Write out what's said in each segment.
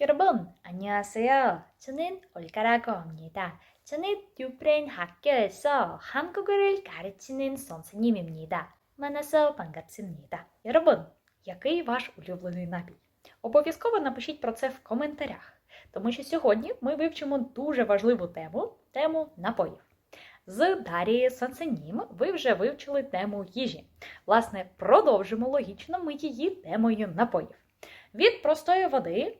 여러분, 안녕하세요. 저는 올가라고 합니다. 저는 유프렌 학교에서 한국어를 가르치는 선생님입니다. 만나서 반갑습니다. 여러분, який ваш улюблений напій? Обов'язково напишіть про це в коментарях, тому що сьогодні ми вивчимо дуже важливу тему тему напоїв. З Дарією Сансенім ви вже вивчили тему їжі. Власне, продовжимо логічно ми її темою напоїв. Від простої води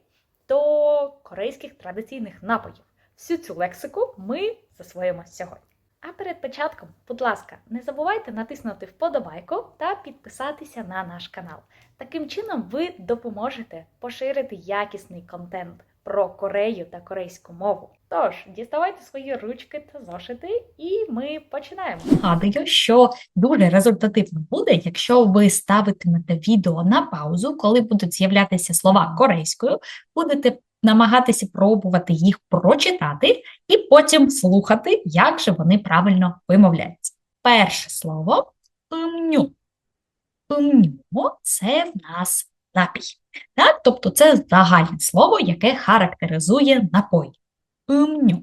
до корейських традиційних напоїв. Всю цю лексику ми засвоїмо сьогодні. А перед початком, будь ласка, не забувайте натиснути вподобайку та підписатися на наш канал. Таким чином, ви допоможете поширити якісний контент про Корею та корейську мову. Тож, діставайте свої ручки та зошити, і ми починаємо. Нагадую, що дуже результативно буде, якщо ви ставитимете відео на паузу, коли будуть з'являтися слова корейською, будете намагатися пробувати їх прочитати і потім слухати, як же вони правильно вимовляються. Перше слово «пимню». «Пимню» – це в нас напій. Так? Тобто це загальне слово, яке характеризує напій. «Пимню».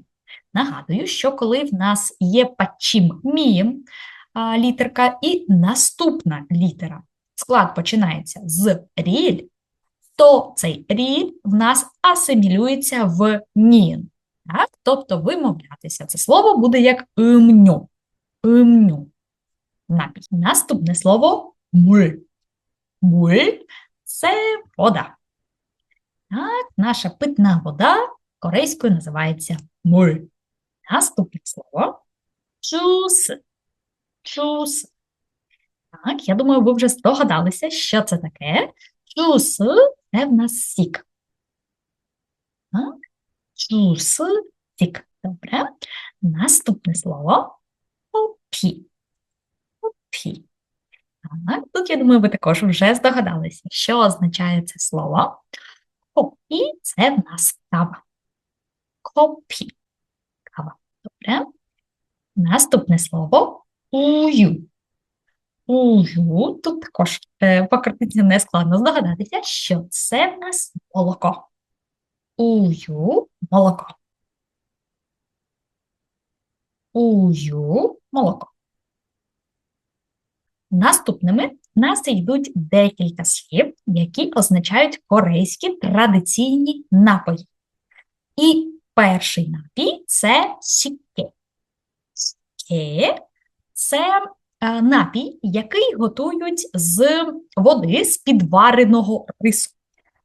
Нагадую, що коли в нас є пачім мієм літерка і наступна літера, склад починається з ріль, то цей ріль в нас асимілюється в нін. Так? Тобто вимовлятися це слово буде як имню. Имню. Напій. Наступне слово муль. Муль – це вода. Так, наша питна вода корейською називається муль. Наступне слово джус. Джус. Так, я думаю, ви вже здогадалися, що це таке. Джус – це в нас сік. Так, джус – сік. Добре. Наступне слово попі. Попі. Так, тут, я думаю, ви також вже здогадалися, що означає це слово. Попі – це в нас кава. Копі. Кава. Добре. Наступне слово ую. Ую. Тут також е, по картинці не складно здогадатися, що це в нас молоко. Ую молоко. Ую молоко. Наступними в нас йдуть декілька слів, які означають корейські традиційні напої. І перший напій це сікке. Сікке – це е, напій, який готують з води з підвареного рису.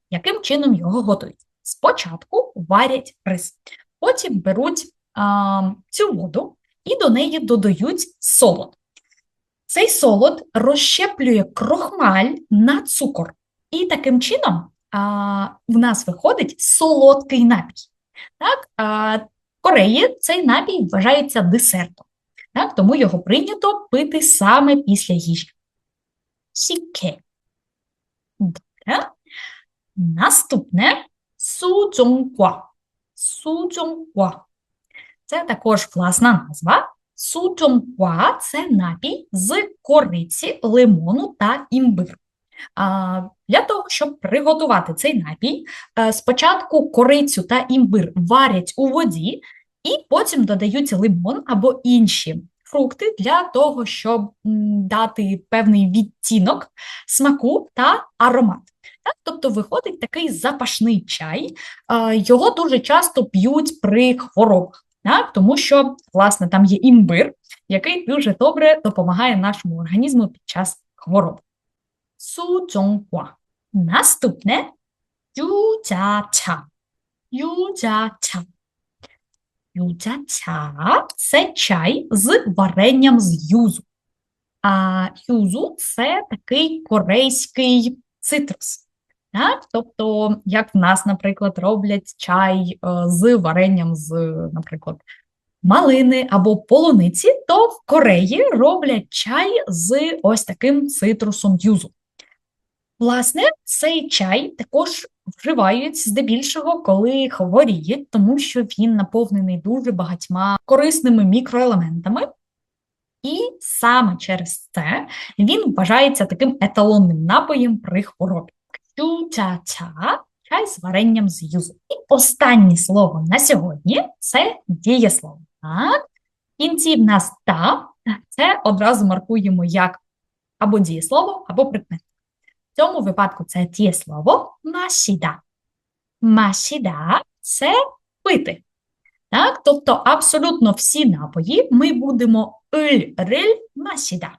Яким чином його готують? Спочатку варять рис, потім беруть а, цю воду і до неї додають солод. Цей солод розщеплює крохмаль на цукор. І таким чином а, в нас виходить солодкий напій. Так? А, в Кореї цей напій вважається десертом. Так? Тому його прийнято пити саме після їжі. Сіке. Добре. Наступне суджонггва. Суджонггва. Це також власна назва. Суджонггва – це напій з кориці, лимону та імбиру. Для того, щоб приготувати цей напій, е, спочатку корицю та імбир варять у воді, і потім додають лимон або інші фрукти для того, щоб дати певний відтінок смаку та аромат. Так? Тобто виходить такий запашний чай, е, його дуже часто п'ють при хворобах, так? тому що, власне, там є імбир, який дуже добре допомагає нашому організму під час хвороб. Суджонггва. Наступне юджача. Юджача. Юджача – це чай з варенням з юзу. А юзу – це такий корейський цитрус. Так? Тобто, як в нас, наприклад, роблять чай е, з варенням з, наприклад, малини або полуниці, то в Кореї роблять чай з ось таким цитрусом юзу. Власне, цей чай також вживають здебільшого, коли хворіють, тому що він наповнений дуже багатьма корисними мікроелементами. І саме через це він вважається таким еталонним напоєм при хворобі. Чу-ча-ча чай з варенням з юзу. І останнє слово на сьогодні це дієслово. Так, в кінці в нас та, це одразу маркуємо як або дієслово, або прикмет. В цьому випадку це дієслово масіда. Масіда це пити. Так? Тобто абсолютно всі напої ми будемо «을», «риль», «масіда».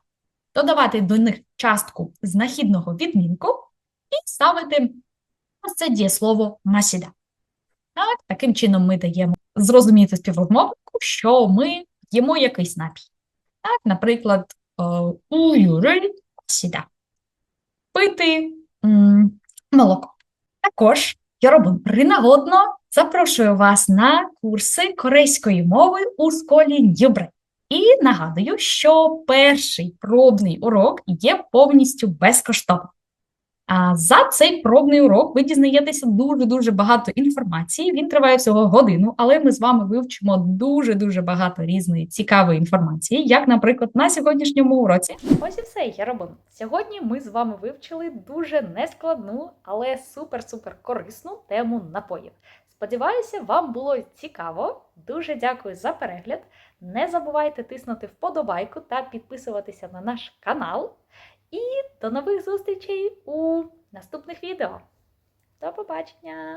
Додавати до них частку знахідного відмінку і підставити ось це дієслово масіда. Так, Таким чином ми даємо зрозуміти співрозмовнику, що ми їмо якийсь напій. Так, Наприклад, е, уюрель сіда. Пити молоко. Також я принагодно запрошую вас на курси корейської мови у школі Ньюбри. І нагадую, що перший пробний урок є повністю безкоштовним. А за цей пробний урок ви дізнаєтеся дуже-дуже багато інформації. Він триває всього годину, але ми з вами вивчимо дуже-дуже багато різної цікавої інформації, як, наприклад, на сьогоднішньому уроці. Ось і все, Яробин. Сьогодні ми з вами вивчили дуже нескладну, але супер-супер корисну тему напоїв. Сподіваюся, вам було цікаво. Дуже дякую за перегляд. Не забувайте тиснути вподобайку та підписуватися на наш канал. І до нових зустрічей у наступних відео. До побачення!